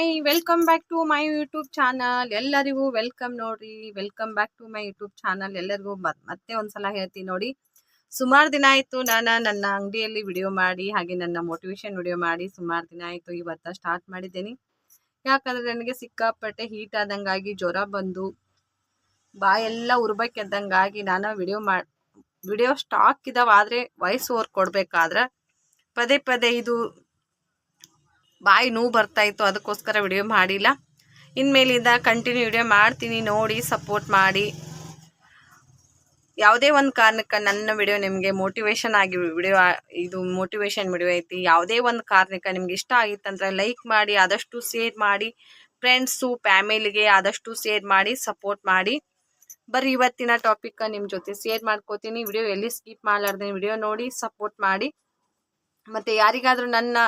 Hi welcome back to my YouTube channel ಎಲ್ಲರಿಗೂ welcome ನೋಡ್ರಿ. Welcome back to my YouTube channel ಎಲ್ಲರಿಗೂ ಮತ್- ಮತ್ತೆ ಒಂದ್ಸಲ ಹೇಳ್ತೀನಿ ನೋಡಿ. ಸುಮಾರು ದಿನ ಆಯಿತು ನಾನು ನನ್ನ ಅಂಗಡಿಯಲ್ಲಿ ವಿಡಿಯೋ ಮಾಡಿ, ಹಾಗೆ ನನ್ನ ಮೋಟಿವೇಶನ್ ವಿಡಿಯೋ ಮಾಡಿ ಸುಮಾರು ದಿನ ಆಯಿತು ಇವತ್ತ ಸ್ಟಾರ್ಟ್ ಮಾಡಿದ್ದೀನಿ. ಯಾಕಂದ್ರೆ ನನಗೆ ಸಿಕ್ಕಾಪಟ್ಟೆ ಹೀಟ್ ಆದಂಗಾಗಿ ಜ್ವರ ಬಂದು ಬಾಯೆಲ್ಲ ಉರ್ಬೇಕೆದ್ದಂಗಾಗಿ ನಾನು ವಿಡಿಯೋ ಮಾಡಿ ವಿಡಿಯೋ ಸ್ಟಾಕ್ ಇದಾವ, ಆದರೆ ವಾಯ್ಸ್ ಓವರ್ ಕೊಡ್ಬೇಕಾದ್ರೆ ಪದೇ ಪದೇ ಇದು ಬಾಯಿ ನೋವು ಬರ್ತಾ ಇತ್ತು, ಅದಕ್ಕೋಸ್ಕರ ವಿಡಿಯೋ ಮಾಡಿಲ್ಲ. ಇನ್ಮೇಲಿಂದ ಕಂಟಿನ್ಯೂ ವಿಡಿಯೋ ಮಾಡ್ತೀನಿ, ನೋಡಿ ಸಪೋರ್ಟ್ ಮಾಡಿ. ಯಾವುದೇ ಒಂದು ಕಾರಣಕ್ಕೆ ನನ್ನ ವಿಡಿಯೋ ನಿಮಗೆ ಮೋಟಿವೇಶನ್ ಆಗಿ ವಿಡಿಯೋ ಇದು ಮೋಟಿವೇಶನ್ ವಿಡಿಯೋ ಐತಿ, ಯಾವುದೇ ಒಂದು ಕಾರಣಕ್ಕೆ ನಿಮ್ಗೆ ಇಷ್ಟ ಆಗಿತ್ತಂದ್ರೆ ಲೈಕ್ ಮಾಡಿ, ಆದಷ್ಟು ಶೇರ್ ಮಾಡಿ ಫ್ರೆಂಡ್ಸು ಫ್ಯಾಮಿಲಿಗೆ ಆದಷ್ಟು ಶೇರ್ ಮಾಡಿ ಸಪೋರ್ಟ್ ಮಾಡಿ. ಬರೀ ಇವತ್ತಿನ ಟಾಪಿಕ್ ನಿಮ್ಮ ಜೊತೆ ಶೇರ್ ಮಾಡ್ಕೋತೀನಿ. ವಿಡಿಯೋ ಎಲ್ಲಿ ಸ್ಕಿಪ್ ಮಾಡಲಾರ್ದೆ ವಿಡಿಯೋ ನೋಡಿ ಸಪೋರ್ಟ್ ಮಾಡಿ. ಮತ್ತೆ ಯಾರಿಗಾದ್ರೂ ನನ್ನ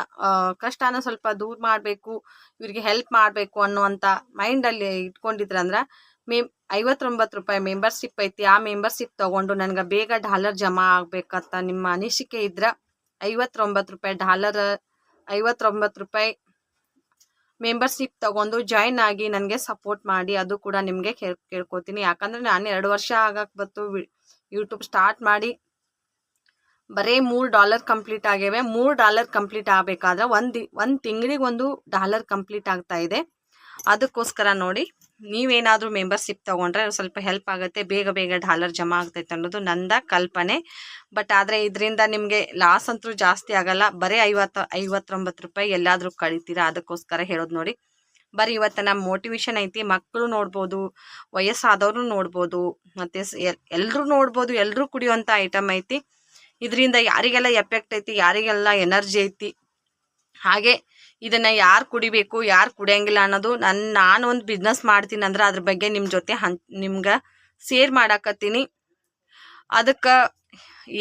ಕಷ್ಟನ ಸ್ವಲ್ಪ ದೂರ ಮಾಡಬೇಕು, ಇವರಿಗೆ ಹೆಲ್ಪ್ ಮಾಡಬೇಕು ಅನ್ನುವಂಥ ಮೈಂಡಲ್ಲಿ ಇಟ್ಕೊಂಡಿದ್ರಂದ್ರೆ ಮೇ, ಐವತ್ತೊಂಬತ್ತು ರೂಪಾಯಿ ಮೆಂಬರ್ಶಿಪ್ ಐತಿ, ಆ ಮೆಂಬರ್ಶಿಪ್ ತಗೊಂಡು ನನಗೆ ಬೇಗ ಡಾಲರ್ ಜಮಾ ಆಗ್ಬೇಕಂತ ನಿಮ್ಮ ಅನಿಸಿಕೆ ಇದ್ರೆ, ಐವತ್ತೊಂಬತ್ತು ರೂಪಾಯಿ ಡಾಲರ್ ಐವತ್ತೊಂಬತ್ತು ರೂಪಾಯಿ ಮೆಂಬರ್ಶಿಪ್ ತಗೊಂಡು ಜಾಯ್ನ್ ಆಗಿ ನನಗೆ ಸಪೋರ್ಟ್ ಮಾಡಿ, ಅದು ಕೂಡ ನಿಮಗೆ ಕೇಳ್, ಕೇಳ್ಕೊತೀನಿ. ಯಾಕಂದ್ರೆ ನಾನು ಎರಡು ವರ್ಷ ಆಗಕ್ಕೆ ಬತ್ತು ಯೂಟ್ಯೂಬ್ ಸ್ಟಾರ್ಟ್ ಮಾಡಿ. ಬರೀ ಮೂರು ಡಾಲರ್ ಕಂಪ್ಲೀಟ್ ಆಗಿವೆ ಮೂರು ಡಾಲರ್ ಕಂಪ್ಲೀಟ್ ಆಗಬೇಕಾದ್ರೆ ಒಂದು ಒಂದು ತಿಂಗಳಿಗೆ ಒಂದು ಡಾಲರ್ ಕಂಪ್ಲೀಟ್ ಆಗ್ತಾ ಇದೆ. ಅದಕ್ಕೋಸ್ಕರ ನೋಡಿ, ನೀವೇನಾದರೂ ಮೆಂಬರ್ಶಿಪ್ ತೊಗೊಂಡ್ರೆ ಸ್ವಲ್ಪ ಹೆಲ್ಪ್ ಆಗುತ್ತೆ. ಬೇಗ ಬೇಗ ಡಾಲರ್ ಜಮಾ ಆಗ್ತೈತೆ ಅನ್ನೋದು ನಂದ ಕಲ್ಪನೆ. ಬಟ್ ಆದರೆ ಇದರಿಂದ ನಿಮಗೆ ಲಾಸ್ ಅಂತೂ ಜಾಸ್ತಿ ಆಗಲ್ಲ. ಬರೀ ಐವತ್ತು, ಐವತ್ತೊಂಬತ್ತು ರೂಪಾಯಿ ಎಲ್ಲಾದರೂ ಕಳಿತೀರಾ ಅದಕ್ಕೋಸ್ಕರ ಹೇಳೋದು ನೋಡಿ. ಬರೀ ಇವತ್ತು ನಮ್ಮ ಮೋಟಿವೇಶನ್ ಐತಿ. ಮಕ್ಕಳು ನೋಡ್ಬೋದು, ವಯಸ್ಸಾದವರು ನೋಡ್ಬೋದು, ಮತ್ತು ಎಲ್ಲರೂ ನೋಡ್ಬೋದು ಎಲ್ಲರೂ ಕುಡಿಯುವಂಥ ಐಟಮ್ ಐತಿ. ಇದರಿಂದ ಯಾರಿಗೆಲ್ಲ ಎಫೆಕ್ಟ್ ಐತಿ, ಯಾರಿಗೆಲ್ಲ ಎನರ್ಜಿ ಐತಿ. ಹಾಗೆ ಇದನ್ನ ಯಾರು ಕುಡಿಬೇಕು, ಯಾರು ಕುಡಿಯಂಗಿಲ್ಲ ಅನ್ನೋದು ನನ್ನ ನಾನು ಒಂದು ಬಿಸ್ನೆಸ್ ಮಾಡ್ತೀನಿ ಅಂದ್ರೆ ಅದ್ರ ಬಗ್ಗೆ ನಿಮ್ಮ ಜೊತೆ ಹಂ, ನಿಮ್ಗೆ ಸೇರ್ ಮಾಡಾಕತ್ತೀನಿ. ಅದಕ್ಕೆ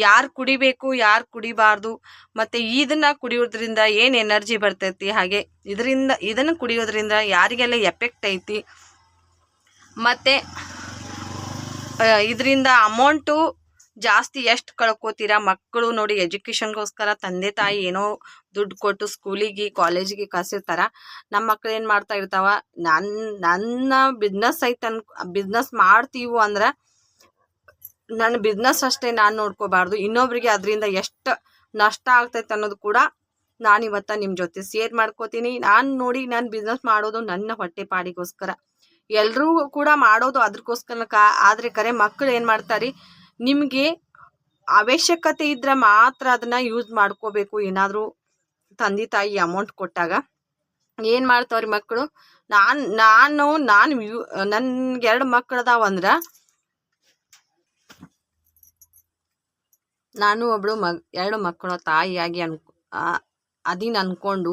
ಯಾರು ಕುಡಿಬೇಕು, ಯಾರು ಕುಡಿಬಾರ್ದು, ಮತ್ತು ಇದನ್ನ ಕುಡಿಯೋದ್ರಿಂದ ಏನು ಎನರ್ಜಿ ಬರ್ತೈತಿ, ಹಾಗೆ ಇದರಿಂದ, ಇದನ್ನು ಕುಡಿಯೋದ್ರಿಂದ ಯಾರಿಗೆಲ್ಲ ಎಫೆಕ್ಟ್ ಐತಿ. ಮತ್ತು ಇದರಿಂದ ಅಮೌಂಟು ಜಾಸ್ತಿ ಎಷ್ಟು ಕಳ್ಕೊತೀರಾ? ಮಕ್ಕಳು ನೋಡಿ ಎಜುಕೇಶನ್ಗೋಸ್ಕರ ತಂದೆ ತಾಯಿ ಏನೋ ದುಡ್ಡು ಕೊಟ್ಟು ಸ್ಕೂಲಿಗೆ, ಕಾಲೇಜಿಗೆ ಕಳ್ಸಿರ್ತಾರ. ನಮ್ಮ ಮಕ್ಳು ಏನು ಮಾಡ್ತಾ ಇರ್ತಾವ? ನನ್ನ ನನ್ನ ಬಿಸ್ನೆಸ್ ಐತೆ ಅನ್ ಬಿಸ್ನೆಸ್ ಮಾಡ್ತೀವಿ ಅಂದ್ರೆ ನನ್ನ ಬಿಸ್ನೆಸ್ ಅಷ್ಟೇ ನಾನು ನೋಡ್ಕೋಬಾರ್ದು. ಇನ್ನೊಬ್ರಿಗೆ ಅದರಿಂದ ಎಷ್ಟು ನಷ್ಟ ಆಗ್ತೈತೆ ಅನ್ನೋದು ಕೂಡ ನಾನು ಇವತ್ತು ನಿಮ್ಮ ಜೊತೆ ಶೇರ್ ಮಾಡ್ಕೋತೀನಿ. ನಾನು ನೋಡಿ ನಾನು ಬಿಸ್ನೆಸ್ ಮಾಡೋದು ನನ್ನ ಹೊಟ್ಟೆ ಪಾಡಿಗೋಸ್ಕರ ಎಲ್ಲರೂ ಕೂಡ ಮಾಡೋದು ಅದಕ್ಕೋಸ್ಕರ ಕಾ ಆದರೆ ಕರೆ ಮಕ್ಕಳು ಏನು ಮಾಡ್ತಾರೆ? ನಿಮಗೆ ಅವಶ್ಯಕತೆ ಇದ್ರೆ ಮಾತ್ರ ಅದನ್ನ ಯೂಸ್ ಮಾಡ್ಕೋಬೇಕು. ಏನಾದರೂ ತಂದೆ ತಾಯಿ ಅಮೌಂಟ್ ಕೊಟ್ಟಾಗ. ಏನು ಮಾಡ್ತಾವ್ರಿ ಮಕ್ಕಳು ನಾನು ನಾನು ನಾನು ಯೂ, ನನ್ಗೆ ಎರಡು ಮಕ್ಳು ಅದಾವ ಅಂದ್ರೆ ನಾನು ಒಬ್ಳು ಮಗ್, ಎರಡು ಮಕ್ಕಳ ತಾಯಿಯಾಗಿ ಅನ್ ಅದೀನ್ ಅನ್ಕೊಂಡು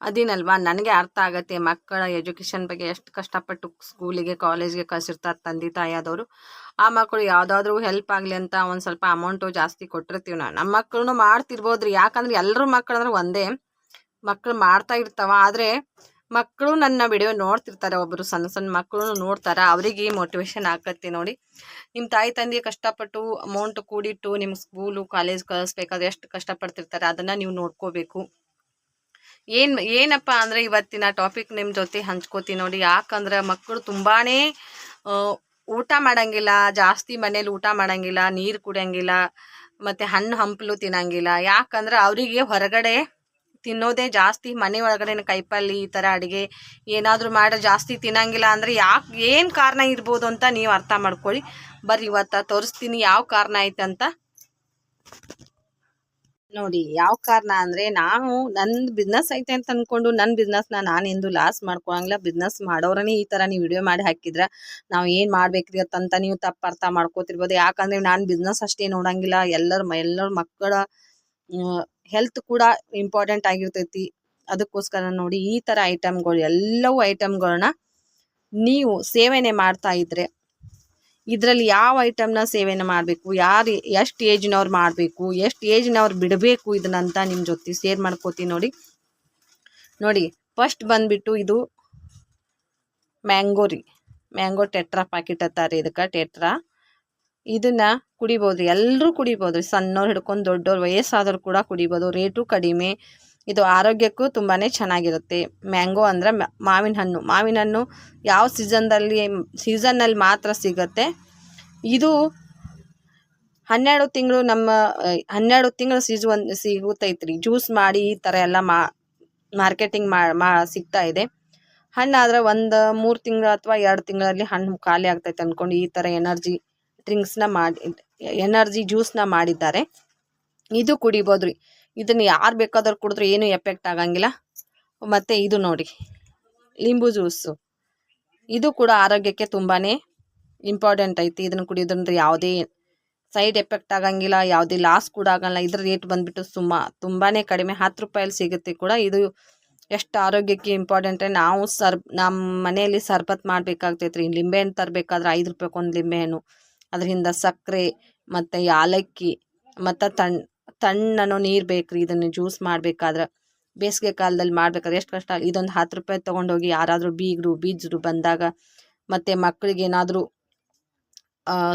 ಅದೀನಲ್ವಾ ನನಗೆ ಅರ್ಥ ಆಗತ್ತೆ ಮಕ್ಕಳ ಎಜುಕೇಷನ್ ಬಗ್ಗೆ ಎಷ್ಟು ಕಷ್ಟಪಟ್ಟು ಸ್ಕೂಲಿಗೆ ಕಾಲೇಜ್ಗೆ ಕಳ್ಸಿರ್ತಾರೆ ತಂದೆ ತಾಯಿ ಆದವರು. ಆ ಮಕ್ಕಳು ಯಾವುದಾದ್ರೂ ಹೆಲ್ಪ್ ಆಗಲಿ ಅಂತ ಒಂದು ಸ್ವಲ್ಪ ಅಮೌಂಟು ಜಾಸ್ತಿ ಕೊಟ್ಟಿರ್ತೀವಿ ನಾವು. ನಮ್ಮ ಮಕ್ಕಳು ಮಾಡ್ತಿರ್ಬೋದ್ರಿ. ಯಾಕಂದ್ರೆ ಎಲ್ಲರೂ ಮಕ್ಕಳು ಅಂದ್ರೆ ಒಂದೇ. ಮಕ್ಕಳು ಮಾಡ್ತಾ ಇರ್ತಾವ. ಆದರೆ ಮಕ್ಕಳು ನನ್ನ ವಿಡಿಯೋ ನೋಡ್ತಿರ್ತಾರೆ. ಒಬ್ಬರು ಸಣ್ಣ ಸಣ್ಣ ಮಕ್ಕಳು ನೋಡ್ತಾರೆ. ಅವರಿಗೆ ಮೋಟಿವೇಶನ್ ಆಗತ್ತೆ ನೋಡಿ. ನಿಮ್ಮ ತಾಯಿ ತಂದೆ ಕಷ್ಟಪಟ್ಟು ಅಮೌಂಟ್ ಕೂಡಿಟ್ಟು ನಿಮ್ಮ ಸ್ಕೂಲು ಕಾಲೇಜ್ ಕಳಿಸ್ಬೇಕಾದ್ರೆ ಎಷ್ಟು ಕಷ್ಟಪಡ್ತಿರ್ತಾರೆ? ಅದನ್ನು ನೀವು ನೋಡ್ಕೋಬೇಕು. ಏನು, ಏನಪ್ಪ ಅಂದರೆ ಇವತ್ತಿನ ಟಾಪಿಕ್ ನಿಮ್ಮ ಜೊತೆ ಹಂಚ್ಕೋತೀನಿ ನೋಡಿ. ಯಾಕಂದ್ರೆ ಮಕ್ಕಳು ತುಂಬಾ ಊಟ ಮಾಡಂಗಿಲ್ಲ, ಜಾಸ್ತಿ ಮನೇಲಿ ಊಟ ಮಾಡಂಗಿಲ್ಲ, ನೀರು ಕುಡಿಯಂಗಿಲ್ಲ, ಮತ್ತೆ ಹಣ್ಣು ಹಂಪಲು ತಿನ್ನಂಗಿಲ್ಲ. ಯಾಕಂದ್ರೆ ಅವರಿಗೆ ಹೊರಗಡೆ ತಿನ್ನೋದೇ ಜಾಸ್ತಿ ಮನೆ ಒಳಗಡೆ ಕೈಪಲ್ಲಿ ಈ ಥರ ಅಡುಗೆ ಏನಾದರೂ ಮಾಡಿ ಜಾಸ್ತಿ ತಿನ್ನಂಗಿಲ್ಲ ಅಂದರೆ ಯಾಕೆ, ಏನು ಕಾರಣ ಇರ್ಬೋದು ಅಂತ ನೀವು ಅರ್ಥ ಮಾಡ್ಕೊಳ್ಳಿ. ಬರ್ರಿ ಇವತ್ತ ತೋರಿಸ್ತೀನಿ ಯಾವ ಕಾರಣ ಐತಂತ. ನೋಡಿ, ಯಾವ ಕಾರಣ ಅಂದ್ರೆ ನಾವು ನನ್ನ ಬಿಸ್ನೆಸ್ ಐತೆ ಅಂತ ಅಂದ್ಕೊಂಡು ನನ್ನ ಬಿಸ್ನೆಸ್ನ ನಾನೆಂದು ಲಾಸ್ ಮಾಡ್ಕೊಳಂಗಿಲ್ಲ. ಬಿಸ್ನೆಸ್ ಮಾಡೋರನೇ ಈ ತರ ನೀವು ವಿಡಿಯೋ ಮಾಡಿ ಹಾಕಿದ್ರ ನಾವು ಏನು ಮಾಡ್ಬೇಕ್ರಿ ಅಂತ ನೀವು ತಪ್ಪು ಅರ್ಥ ಮಾಡ್ಕೋತಿರ್ಬೋದು. ಯಾಕಂದ್ರೆ ನಾನು ಬಿಸ್ನೆಸ್ ಅಷ್ಟೇ ನೋಡಂಗಿಲ್ಲ. ಎಲ್ಲರ ಎಲ್ಲರ ಮಕ್ಕಳ ಹೆಲ್ತ್ ಕೂಡ ಇಂಪಾರ್ಟೆಂಟ್ ಆಗಿರ್ತೈತಿ. ಅದಕ್ಕೋಸ್ಕರ ನೋಡಿ ಈ ತರ ಐಟಮ್ಗಳು ಎಲ್ಲವೂ ಐಟಮ್ಗಳನ್ನ ನೀವು ಸೇವನೆ ಮಾಡ್ತಾ ಇದ್ರೆ ಇದರಲ್ಲಿ ಯಾವ ಐಟಮ್ನ ಸೇವನೆ ಮಾಡಬೇಕು, ಯಾರು ಎಷ್ಟು ಏಜ್ನವ್ರು ಮಾಡಬೇಕು, ಎಷ್ಟು ಏಜ್ನವ್ರು ಬಿಡಬೇಕು ಇದನ್ನಂತ ನಿಮ್ಮ ಜೊತೆ ಶೇರ್ ಮಾಡ್ಕೋತೀನಿ ನೋಡಿ. ನೋಡಿ ಫಸ್ಟ್ ಬಂದ್ಬಿಟ್ಟು ಇದು ಮ್ಯಾಂಗೋ ರೀ. ಮ್ಯಾಂಗೋ ಟೆಟ್ರಾ ಪ್ಯಾಕೆಟ್ ಅತ್ತಾರೆ ಇದಕ್ಕೆ ಟೆಟ್ರಾ ಇದನ್ನ ಕುಡಿಬೋದು ಎಲ್ಲರೂ ಕುಡಿಬೋದು ಸಣ್ಣವ್ರು ಹಿಡ್ಕೊಂಡು ದೊಡ್ಡವ್ರು ವಯಸ್ಸಾದವ್ರು ಕೂಡ ಕುಡಿಬೋದು ರೇಟು ಕಡಿಮೆ. ಇದು ಆರೋಗ್ಯಕ್ಕೂ ತುಂಬಾ ಚೆನ್ನಾಗಿರುತ್ತೆ. ಮ್ಯಾಂಗೋ ಅಂದರೆ ಮಾವಿನ ಹಣ್ಣು. ಮಾವಿನ ಹಣ್ಣು ಯಾವ ಸೀಸನ್ದಲ್ಲಿ ಸೀಸನ್ನಲ್ಲಿ ಮಾತ್ರ ಸಿಗುತ್ತೆ. ಇದು ಹನ್ನೆರಡು ತಿಂಗಳು ನಮ್ಮ, ಹನ್ನೆರಡು ತಿಂಗಳು ಸೀಸು ಒಂದು ಸಿಗುತ್ತೈತ್ರಿ. ಜ್ಯೂಸ್ ಮಾಡಿ ಈ ಥರ ಎಲ್ಲ ಮಾ ಮಾರ್ಕೆಟಿಂಗ್ ಮಾ ಸಿಗ್ತಾ ಇದೆ. ಹಣ್ಣಾದ್ರೆ ಒಂದು ಮೂರು ತಿಂಗಳು ಅಥವಾ ಎರಡು ತಿಂಗಳಲ್ಲಿ ಹಣ್ಣು ಖಾಲಿ ಆಗ್ತೈತೆ ಅಂದ್ಕೊಂಡು ಈ ಥರ ಎನರ್ಜಿ ಡ್ರಿಂಕ್ಸ್ನ ಮಾಡಿ ಎನರ್ಜಿ ಜ್ಯೂಸ್ನ ಮಾಡಿದ್ದಾರೆ. ಇದು ಕುಡಿಬೋದು ರೀ ಇದನ್ನು ಯಾರು ಬೇಕಾದ್ರೂ ಕುಡಿದ್ರು ಏನು ಎಫೆಕ್ಟ್ ಆಗಂಗಿಲ್ಲ. ಮತ್ತು ಇದು ನೋಡಿ, ಲಿಂಬು ಜ್ಯೂಸು. ಇದು ಕೂಡ ಆರೋಗ್ಯಕ್ಕೆ ತುಂಬಾ ಇಂಪಾರ್ಟೆಂಟ್ ಐತಿ. ಇದನ್ನು ಕುಡಿಯೋದ್ರಿಂದ ಯಾವುದೇ ಸೈಡ್ ಎಫೆಕ್ಟ್ ಆಗಂಗಿಲ್ಲ, ಯಾವುದೇ ಲಾಸ್ ಕೂಡ ಆಗಲ್ಲ. ಇದ್ರ ರೇಟ್ ಬಂದ್ಬಿಟ್ಟು ಸುಮ್ಮ ತುಂಬಾ ಕಡಿಮೆ. ಹತ್ತು ರೂಪಾಯಲ್ಲಿ ಸಿಗುತ್ತೆ ಕೂಡ. ಇದು ಎಷ್ಟು ಆರೋಗ್ಯಕ್ಕೆ ಇಂಪಾರ್ಟೆಂಟ್ ನಾವು ಸರ್ ನಮ್ಮ ಮನೆಯಲ್ಲಿ ಸರ್ಬತ್ ಮಾಡ್ಬೇಕಾಗ್ತೈತೆ ರೀ ಲಿಂಬೆಹಣ್ಣು ತರಬೇಕಾದ್ರೆ ಐದು ರೂಪಾಯಿಗೆ ಒಂದು ಲಿಂಬೆಹಣ್ಣು. ಅದರಿಂದ ಸಕ್ಕರೆ ಮತ್ತು ಯಾಲಕ್ಕಿ ಮತ್ತು ತಣ್ಣ ತಣ್ಣನೋ ನೀರು ಬೇಕು ರೀ ಇದನ್ನು ಜ್ಯೂಸ್ ಮಾಡಬೇಕಾದ್ರೆ. ಬೇಸಿಗೆ ಕಾಲದಲ್ಲಿ ಮಾಡ್ಬೇಕಾದ್ರೆ ಎಷ್ಟು ಕಷ್ಟ ಇದೊಂದು ಹತ್ತು ರೂಪಾಯಿ ತೊಗೊಂಡೋಗಿ ಯಾರಾದರೂ ಬೀಗರು, ಬೀಜರು ಬಂದಾಗ ಮತ್ತು ಮಕ್ಕಳಿಗೆ ಏನಾದರೂ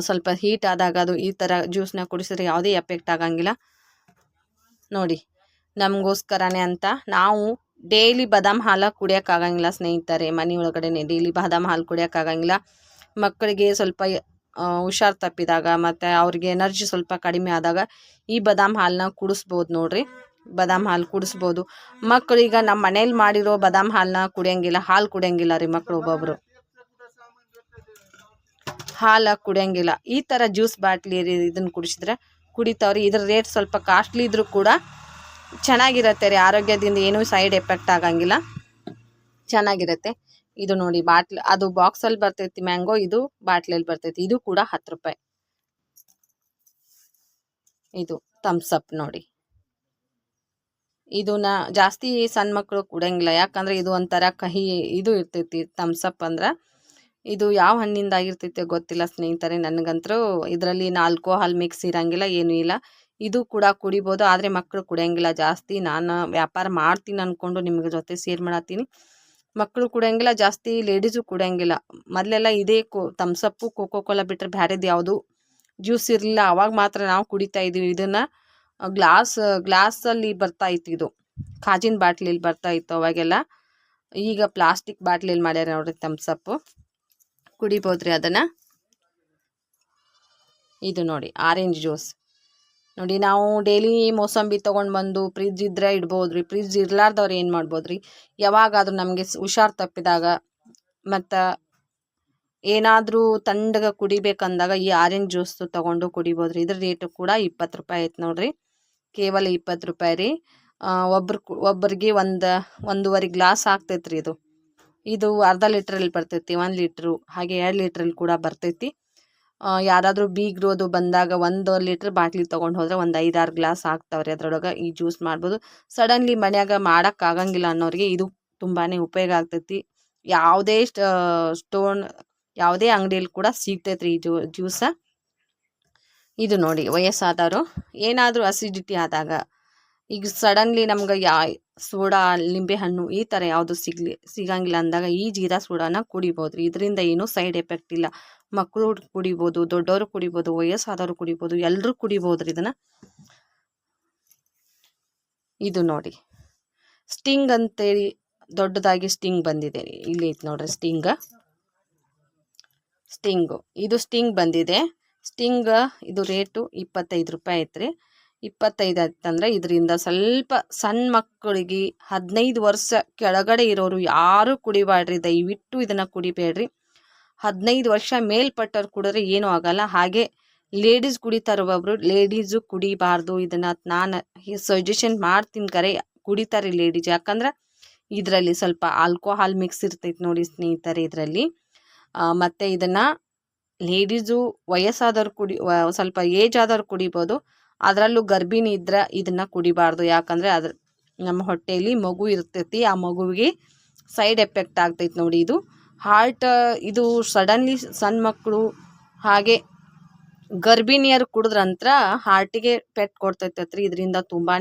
ಸ್ವಲ್ಪ ಹೀಟ್ ಆದಾಗ ಅದು ಈ ಥರ ಜ್ಯೂಸ್ನ ಕುಡಿಸಿದ್ರೆ ಯಾವುದೇ ಎಫೆಕ್ಟ್ ಆಗಂಗಿಲ್ಲ. ನೋಡಿ, ನಮಗೋಸ್ಕರನೇ ಅಂತ ನಾವು ಡೈಲಿ ಬಾದಾಮ್ ಹಾಲು ಕುಡಿಯೋಕ್ಕಾಗಂಗಿಲ್ಲ ಸ್ನೇಹಿತರೆ, ಮನೆ ಒಳಗಡೆನೆ. ಡೈಲಿ ಬಾದಾಮ್ ಹಾಲು ಕುಡಿಯೋಕ್ಕಾಗಂಗಿಲ್ಲ ಮಕ್ಕಳಿಗೆ ಸ್ವಲ್ಪ ಹುಷಾರು ತಪ್ಪಿದಾಗ ಮತ್ತು ಅವ್ರಿಗೆ ಎನರ್ಜಿ ಸ್ವಲ್ಪ ಕಡಿಮೆ ಆದಾಗ ಈ ಬದಾಮ್ ಹಾಲನ್ನ ಕುಡಿಸ್ಬೋದು ನೋಡ್ರಿ. ಬದಾಮ್ ಹಾಲು ಕುಡಿಸ್ಬೋದು. ಈಗ ನಮ್ಮ ಮನೇಲಿ ಮಾಡಿರೋ ಬದಾಮ್ ಹಾಲನ್ನ ಕುಡಿಯೋಂಗಿಲ್ಲ, ಹಾಲು ಕುಡಿಯಂಗಿಲ್ಲ ರೀ ಮಕ್ಕಳು ಒಬ್ಬೊಬ್ರು. ಹಾಲು ಕುಡಿಯೋಂಗಿಲ್ಲ. ಈ ಥರ ಜ್ಯೂಸ್ ಬಾಟ್ಲಿ ಇದನ್ನು ಕುಡಿಸಿದ್ರೆ ಕುಡಿತಾವ್ರಿ. ಇದ್ರ ರೇಟ್ ಸ್ವಲ್ಪ ಕಾಸ್ಟ್ಲಿ ಇದ್ರೂ ಕೂಡ ಚೆನ್ನಾಗಿರತ್ತೆ ರೀ. ಆರೋಗ್ಯದಿಂದ ಏನೂ ಸೈಡ್ ಎಫೆಕ್ಟ್ ಆಗಂಗಿಲ್ಲ. ಚೆನ್ನಾಗಿರುತ್ತೆ. ಇದು ನೋಡಿ ಬಾಟ್ಲ್, ಅದು ಬಾಕ್ಸಲ್ಲಿ ಬರ್ತೈತಿ ಮ್ಯಾಂಗೋ, ಇದು ಬಾಟ್ಲಲ್ಲಿ ಬರ್ತೈತಿ, ಇದು ಕೂಡ ಹತ್ತು ರೂಪಾಯಿ. ಇದು ಥಮ್ಸ್ ಅಪ್ ನೋಡಿ. ಇದನ್ನ ಜಾಸ್ತಿ ಸಣ್ಣ ಮಕ್ಕಳು ಕುಡಂಗಿಲ್ಲ, ಯಾಕಂದ್ರೆ ಇದು ಒಂಥರ ಕಹಿ, ಇದು ಇರ್ತೈತಿ ಥಮ್ಸ್ ಅಪ್ ಅಂದ್ರೆ. ಇದು ಯಾವ ಹಣ್ಣಿಂದ ಆಗಿರ್ತೈತೆ ಗೊತ್ತಿಲ್ಲ ಸ್ನೇಹಿತರೆ, ನನಗಂತರೂ ಇದರಲ್ಲಿ ನಾಲ್ಕು ಹಾಲು ಮಿಕ್ಸ್ ಇರಂಗಿಲ್ಲ, ಏನೂ ಇಲ್ಲ. ಇದು ಕೂಡ ಕುಡಿಬೋದು, ಆದರೆ ಮಕ್ಕಳು ಕುಡಿಯಂಗಿಲ್ಲ ಜಾಸ್ತಿ. ನಾನು ವ್ಯಾಪಾರ ಮಾಡ್ತೀನಿ ಅಂದ್ಕೊಂಡು ನಿಮ್ಗೆ ಜೊತೆ ಸೇರ್ ಮಾಡತ್ತೀನಿ. ಮಕ್ಕಳು ಕುಡಿಯಂಗಿಲ್ಲ ಜಾಸ್ತಿ ಲೇಡೀಸು ಕುಡಿಯಂಗಿಲ್ಲ ಮೊದಲೆಲ್ಲ ಇದೇ ಕೋ ತಮ್ಸಪ್ಪು ಕೋಕೋ ಕೋಲಾ ಬಿಟ್ಟರೆ ಬ್ಯಾರೆದು ಯಾವುದು ಜ್ಯೂಸ್ ಇರಲಿಲ್ಲ. ಅವಾಗ ಮಾತ್ರ ನಾವು ಕುಡಿತಾ ಇದೀವಿ. ಇದನ್ನು ಗ್ಲಾಸ್ ಗ್ಲಾಸಲ್ಲಿ ಬರ್ತಾ ಇತ್ತು ಇದು. ಕಾಜಿನ ಬಾಟ್ಲಿಲಿ ಬರ್ತಾ ಇತ್ತು ಅವಾಗೆಲ್ಲ. ಈಗ ಪ್ಲಾಸ್ಟಿಕ್ ಬಾಟ್ಲಿಲಿ ಮಾಡ್ಯಾರ ನೋಡ್ರಿ ತಮ್ಸಪ್ಪು ಕುಡಿಬೋದ್ರಿ ಅದನ್ನು. ಇದು ನೋಡಿ ಆರೆಂಜ್ ಜ್ಯೂಸ್ ನೋಡಿ, ನಾವು ಡೈಲಿ ಮೋಸಂಬಿ ತೊಗೊಂಡು ಬಂದು ಫ್ರಿಜ್ ಇದ್ರೆ ಇಡ್ಬೋದು ಫ್ರಿಜ್ ಇರ್ಲಾರ್ದವ್ರು ಏನು ಮಾಡ್ಬೋದು ರೀ ಯಾವಾಗಾದ್ರೂ ನಮಗೆ ಹುಷಾರು ತಪ್ಪಿದಾಗ ಮತ್ತು ಏನಾದರೂ ತಂಡಗ ಕುಡಿಬೇಕಂದಾಗ ಈ ಆರೆಂಜ್ ಜ್ಯೂಸ್ ತೊಗೊಂಡು ಕುಡಿಬೋದ್ರಿ. ಇದ್ರ ರೇಟು ಕೂಡ ಇಪ್ಪತ್ತು ರೂಪಾಯಿ ಐತೆ ನೋಡ್ರಿ. ಕೇವಲ ಇಪ್ಪತ್ತು ರೂಪಾಯಿ ರೀ. ಒಬ್ರು ಒಬ್ಬರಿಗೆ ಒಂದು, ಒಂದೂವರೆ ಗ್ಲಾಸ್ ಆಗ್ತೈತೆ ರೀ ಇದು. ಇದು ಅರ್ಧ ಲೀಟ್ರಲ್ಲಿ ಬರ್ತೈತಿ, ಒಂದು ಲೀಟ್ರು ಹಾಗೆ ಎರಡು ಲೀಟ್ರಲ್ಲಿ ಕೂಡ ಬರ್ತೈತಿ. ಯಾರಾದರೂ ಅದು ಬಂದಾಗ ಒಂದು ಲೀಟ್ರ್ ಬಾಟ್ಲಿ ತೊಗೊಂಡು ಹೋದ್ರೆ ಒಂದು ಐದಾರು ಗ್ಲಾಸ್ ಆಗ್ತಾವ್ರಿ ಅದರೊಳಗೆ ಈ ಜ್ಯೂಸ್ ಮಾಡ್ಬೋದು. ಸಡನ್ಲಿ ಮನ್ಯಾಗ ಮಾಡೋಕ್ಕಾಗಂಗಿಲ್ಲ ಅನ್ನೋರಿಗೆ ಇದು ತುಂಬಾ ಉಪಯೋಗ ಆಗ್ತೈತಿ. ಯಾವುದೇ ಸ್ಟೋನ್, ಯಾವುದೇ ಅಂಗಡಿಯಲ್ಲಿ ಕೂಡ ಸಿಗ್ತೈತ್ರಿ ಈ ಜ್ಯೂ, ಜ್ಯೂಸ. ಇದು ನೋಡಿ ವಯಸ್ಸಾದವರು, ಏನಾದರೂ ಅಸಿಡಿಟಿ ಆದಾಗ ಈಗ ಸಡನ್ಲಿ ನಮ್ಗೆ ಯಾ, ಸೋಡಾ ಲಿಂಬೆಹಣ್ಣು ಈ ಥರ ಯಾವುದು ಸಿಗಲಿ, ಸಿಗಂಗಿಲ್ಲ ಅಂದಾಗ ಈ ಜೀರಾ ಸೋಡಾನ ಕುಡಿಬೋದು ಇದರಿಂದ ಏನೂ ಸೈಡ್ ಎಫೆಕ್ಟ್ ಇಲ್ಲ. ಮಕ್ಕಳು ಕುಡಿಬೋದು ದೊಡ್ಡವರು ಕುಡಿಬೋದು ವಯಸ್ಸಾದವರು ಕುಡಿಬೋದು ಎಲ್ಲರೂ ಕುಡಿಬೋದು ಇದನ್ನ? ಇದು ನೋಡಿ. ಸ್ಟಿಂಗ್ ಅಂತೇಳಿ ದೊಡ್ಡದಾಗಿ ಸ್ಟಿಂಗ್ ಬಂದಿದೆ. ಇಲ್ಲಿ ಐತೆ ನೋಡ್ರಿ ಸ್ಟಿಂಗ್. ಸ್ಟಿಂಗು. ಇದು ಸ್ಟಿಂಗ್ ಬಂದಿದೆ. ಸ್ಟಿಂಗ್ ಇದು ರೇಟು ಇಪ್ಪತ್ತೈದು ರೂಪಾಯಿ ಐತ್ರಿ. ಇಪ್ಪತ್ತೈದು ಆಯ್ತಂದ್ರೆ ಇದರಿಂದ ಸ್ವಲ್ಪ ಸಣ್ಣ ಮಕ್ಕಳಿಗೆ ಹದಿನೈದು ವರ್ಷ ಕೆಳಗಡೆ ಇರೋರು ಯಾರು ಕುಡಿಬಾಡ್ರಿ ದಯವಿಟ್ಟು ಇದನ್ನು ಕುಡಿಬೇಡ್ರಿ. ಹದಿನೈದು ವರ್ಷ ಮೇಲ್ಪಟ್ಟವ್ರು ಕುಡಿದ್ರೆ ಏನೂ ಆಗಲ್ಲ. ಹಾಗೆ ಲೇಡೀಸ್ ಕುಡಿತಾ ಇರುವವರು ಲೇಡೀಸು ಕುಡಿಬಾರ್ದು. ಇದನ್ನು ನಾನು ಸಜೆಷನ್ ಮಾಡ್ತೀನಿ ಕರೆ. ಕುಡಿತಾರೆ ಲೇಡೀಸ್ ಯಾಕಂದ್ರೆ ಇದರಲ್ಲಿ ಸ್ವಲ್ಪ ಆಲ್ಕೋಹಾಲ್ ಮಿಕ್ಸ್ ಇರ್ತೈತೆ ನೋಡಿ ಸ್ನೇಹಿತರೆ ಇದರಲ್ಲಿ. ಮತ್ತು ಇದನ್ನು ಲೇಡೀಸು ವಯಸ್ಸಾದವ್ರು ಕುಡಿ ಸ್ವಲ್ಪ ಏಜ್ ಆದವ್ರು ಕುಡಿಬೋದು. ಅದರಲ್ಲೂ ಗರ್ಭಿಣಿ ಇದ್ರೆ ಇದನ್ನು ಕುಡಿಬಾರ್ದು. ಯಾಕಂದರೆ ಅದ್ರ, ನಮ್ಮ ಹೊಟ್ಟೆಯಲ್ಲಿ ಮಗು ಇರ್ತೈತಿ. ಆ ಮಗುವಿಗೆ ಸೈಡ್ ಎಫೆಕ್ಟ್ ಆಗ್ತೈತೆ ನೋಡಿ ಇದು. ಹಾರ್ಟ್ ಇದು ಸಡನ್ಲಿ ಸಣ್ಣ ಮಕ್ಕಳು ಹಾಗೆ ಗರ್ಭಿಣಿಯರು ಕುಡಿದ್ರಂತ್ರ ಹಾರ್ಟಿಗೆ ಪೆಟ್ ಕೊಡ್ತೈತತ್ರಿ ಇದರಿಂದ ತುಂಬಾ